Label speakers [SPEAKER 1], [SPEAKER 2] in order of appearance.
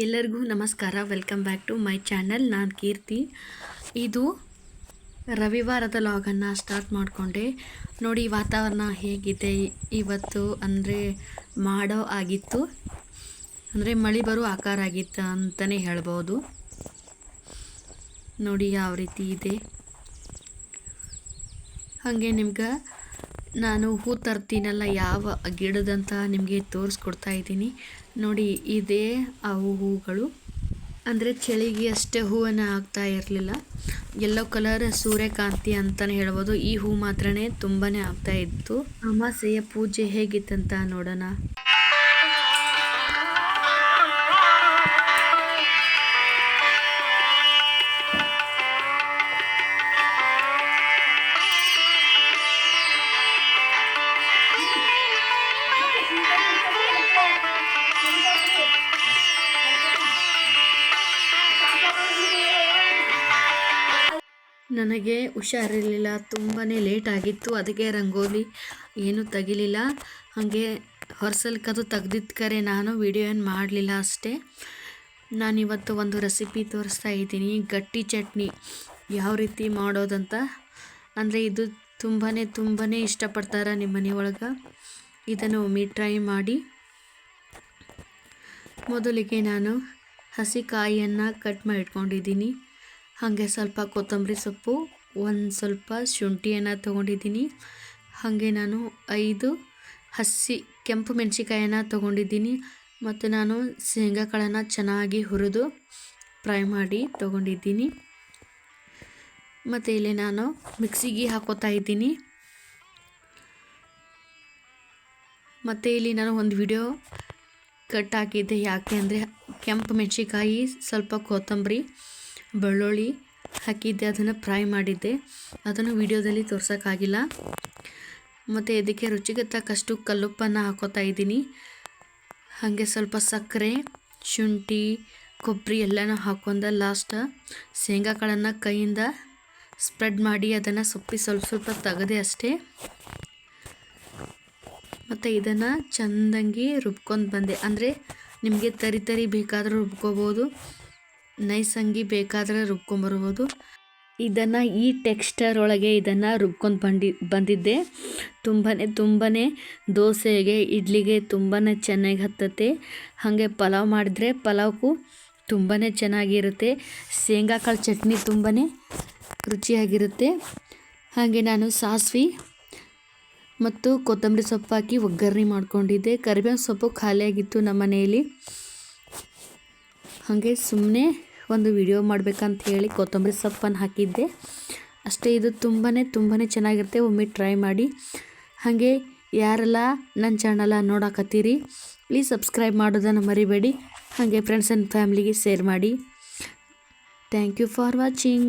[SPEAKER 1] ಎಲ್ಲರಿಗೂ ನಮಸ್ಕಾರ. Welcome back to my channel ನಾನು ಕೀರ್ತಿ. ಇದು ರವಿವಾರದ ಲಾಗನ್ನು ಸ್ಟಾರ್ಟ್ ಮಾಡಿಕೊಂಡೆ. ನೋಡಿ ವಾತಾವರಣ ಹೇಗಿದೆ? ಇವತ್ತು ಅಂದರೆ ಮಾಡೋ ಆಗಿತ್ತು. ಅಂದರೆ ಮಳೆ ಬರೋ ಆಕಾರ ಆಗಿತ್ತು ಅಂತಲೇ ಹೇಳ್ಬೋದು. ನೋಡಿ, ಯಾವ ರೀತಿ ಇದೆ. ಹಾಗೆ ನಿಮ್ಗೆ ನಾನು ಹೂ ತರ್ತೀನಲ್ಲ, ಯಾವ ಗಿಡದಂತ ನಿಮಗೆ ತೋರಿಸ್ಕೊಡ್ತಾ ಇದ್ದೀನಿ. ನೋಡಿ, ಇದೇ ಅವು ಹೂಗಳು. ಅಂದರೆ ಚಳಿಗೆ ಅಷ್ಟೇ ಹೂವನ್ನು ಆಗ್ತಾ ಇರಲಿಲ್ಲ. ಎಲ್ಲೋ ಕಲರ್ ಸೂರ್ಯಕಾಂತಿ ಅಂತಲೇ ಹೇಳ್ಬೋದು. ಈ ಹೂ ಮಾತ್ರನೇ ತುಂಬಾ ಆಗ್ತಾ ಇತ್ತು. ಅಮಾಸೆಯ ಪೂಜೆ ಹೇಗಿತ್ತಂತ ನೋಡೋಣ. ನನಗೆ ಹುಷಾರಿರಲಿಲ್ಲ ತುಂಬಾ ಲೇಟ್ ಆಗಿತ್ತು, ಅದಕ್ಕೆ ರಂಗೋಲಿ ಏನೂ ತೆಗಿಲಿಲ್ಲ. ಹಾಗೆ ಹೊರಸಲ್ಕದು ತೆಗ್ದಿದ್ದ ಕರೆ ನಾನು ವಿಡಿಯೋ ಏನು ಮಾಡಲಿಲ್ಲ ಅಷ್ಟೇ. ನಾನಿವತ್ತು ಒಂದು ರೆಸಿಪಿ ತೋರಿಸ್ತಾ ಇದ್ದೀನಿ, ಗಟ್ಟಿ ಚಟ್ನಿ. ಯಾವ ರೀತಿ ಮಾಡೋದಂತ? ಅಂದರೆ ಇದು ತುಂಬಾ ತುಂಬಾ ಇಷ್ಟಪಡ್ತಾರೆ ನಿಮ್ಮ ಮನೆಯೊಳಗೆ ಇದನ್ನು ಒಮ್ಮೆ ಟ್ರೈ ಮಾಡಿ. ಮೊದಲಿಗೆ ನಾನು ಹಸಿ ಕಾಯಿಯನ್ನು ಕಟ್ ಮಾಡಿ ಇಟ್ಕೊಂಡಿದ್ದೀನಿ ಹಾಗೆ ಸ್ವಲ್ಪ ಕೊತ್ತಂಬರಿ ಸೊಪ್ಪು, ಒಂದು ಸ್ವಲ್ಪ ಶುಂಠಿಯನ್ನು ತೊಗೊಂಡಿದ್ದೀನಿ. ಹಾಗೆ ನಾನು ಐದು ಹಸಿ ಕೆಂಪು ಮೆಣಸಿಕಾಯನ್ನು ತೊಗೊಂಡಿದ್ದೀನಿ ಮತ್ತು ನಾನು ಶೇಂಗಾಕಾಳನ್ನು ಚೆನ್ನಾಗಿ ಹುರಿದು ಫ್ರೈ ಮಾಡಿ ತೊಗೊಂಡಿದ್ದೀನಿ. ಮತ್ತು ಇಲ್ಲಿ ನಾನು ಮಿಕ್ಸಿಗೆ ಹಾಕೋತಾ ಇದ್ದೀನಿ. ಮತ್ತು ಇಲ್ಲಿ ನಾನು ಒಂದು ವಿಡಿಯೋ ಕಟ್ ಹಾಕಿದ್ದೆ. ಯಾಕೆ ಅಂದರೆ ಕೆಂಪು ಮೆಣಸಿಕಾಯಿ ಸ್ವಲ್ಪ ಕೊತ್ತಂಬರಿ ಬೆಳ್ಳುಳ್ಳಿ ಹಾಕಿದ್ದೆ, ಅದನ್ನು ಫ್ರೈ ಮಾಡಿದ್ದೆ. ಅದನ್ನು ವಿಡಿಯೋದಲ್ಲಿ ತೋರ್ಸೋಕ್ಕಾಗಿಲ್ಲ. ಮತ್ತು ಇದಕ್ಕೆ ರುಚಿಗೆ ತಕ್ಕಷ್ಟು ಕಲ್ಲುಪ್ಪನ್ನು ಹಾಕೋತಾ ಇದ್ದೀನಿ. ಹಾಗೆ ಸ್ವಲ್ಪ ಸಕ್ಕರೆ, ಶುಂಠಿ, ಕೊಬ್ಬರಿ ಎಲ್ಲನೂ ಹಾಕೊಂಡ ಲಾಸ್ಟ್ ಶೇಂಗಾ ಕಾಳನ್ನು ಕೈಯಿಂದ ಸ್ಪ್ರೆಡ್ ಮಾಡಿ ಅದನ್ನು ಸೊಪ್ಪಿ ಸ್ವಲ್ಪ ಸ್ವಲ್ಪ ತೆಗೆದೆ ಅಷ್ಟೇ. ಮತ್ತು ಇದನ್ನು ಚಂದಂಗೆ ರುಬ್ಕೊಂಡು ಬಂದೆ. ಅಂದರೆ ನಿಮಗೆ ತರಿ ತರಿ ಬೇಕಾದರೂ ರುಬ್ಕೋಬೋದು. ನೈಸಂಗಿ ಬೇಕಾದರೆ ರುಬ್ಕೊಂಬರ್ಬೋದು. ಇದನ್ನು ಈ ಟೆಕ್ಸ್ಟರ್ ಒಳಗೆ ಇದನ್ನು ರುಬ್ಕೊಂಡು ಬಂಡಿ ಬಂದಿದ್ದೆ. ತುಂಬಾ ತುಂಬಾ ದೋಸೆಗೆ, ಇಡ್ಲಿಗೆ ತುಂಬಾ ಚೆನ್ನಾಗಿ ಹತ್ತತ್ತೆ. ಹಾಗೆ ಪಲಾವ್ ಮಾಡಿದ್ರೆ ಪಲಾವ್ಗೂ ತುಂಬಾ ಚೆನ್ನಾಗಿರುತ್ತೆ. ಶೇಂಗಾ ಕಾಳು ಚಟ್ನಿ ತುಂಬಾ ರುಚಿಯಾಗಿರುತ್ತೆ. ಹಾಗೆ ನಾನು ಸಾಸ್ವಿ ಮತ್ತು ಕೊತ್ತಂಬರಿ ಸೊಪ್ಪು ಹಾಕಿ ಒಗ್ಗರಣೆ ಮಾಡಿಕೊಂಡಿದ್ದೆ. ಕರಿಬೇವು ಸೊಪ್ಪು ಖಾಲಿಯಾಗಿತ್ತು ನಮ್ಮ ಮನೆಯಲ್ಲಿ ಹಾಗೆ ಸುಮ್ಮನೆ ಒಂದು ವಿಡಿಯೋ ಮಾಡಬೇಕಂತ ಹೇಳಿ ಕೊತ್ತಂಬರಿ ಸೊಪ್ಪನ್ನು ಹಾಕಿದ್ದೆ. ಅಷ್ಟೇ, ಇದು ತುಂಬಾ ತುಂಬಾ ಚೆನ್ನಾಗಿರುತ್ತೆ. ಒಮ್ಮೆ ಟ್ರೈ ಮಾಡಿ. ಹಾಗೆ, ಯಾರೆಲ್ಲ ನನ್ನ ಚಾನಲ ನೋಡಕತ್ತೀರಿ ಪ್ಲೀಸ್ ಸಬ್ಸ್ಕ್ರೈಬ್ ಮಾಡೋದನ್ನು ಮರಿಬೇಡಿ. ಹಾಗೆ ಫ್ರೆಂಡ್ಸ್ ಆ್ಯಂಡ್ ಫ್ಯಾಮ್ಲಿಗೆ ಶೇರ್ ಮಾಡಿ. Thank you for watching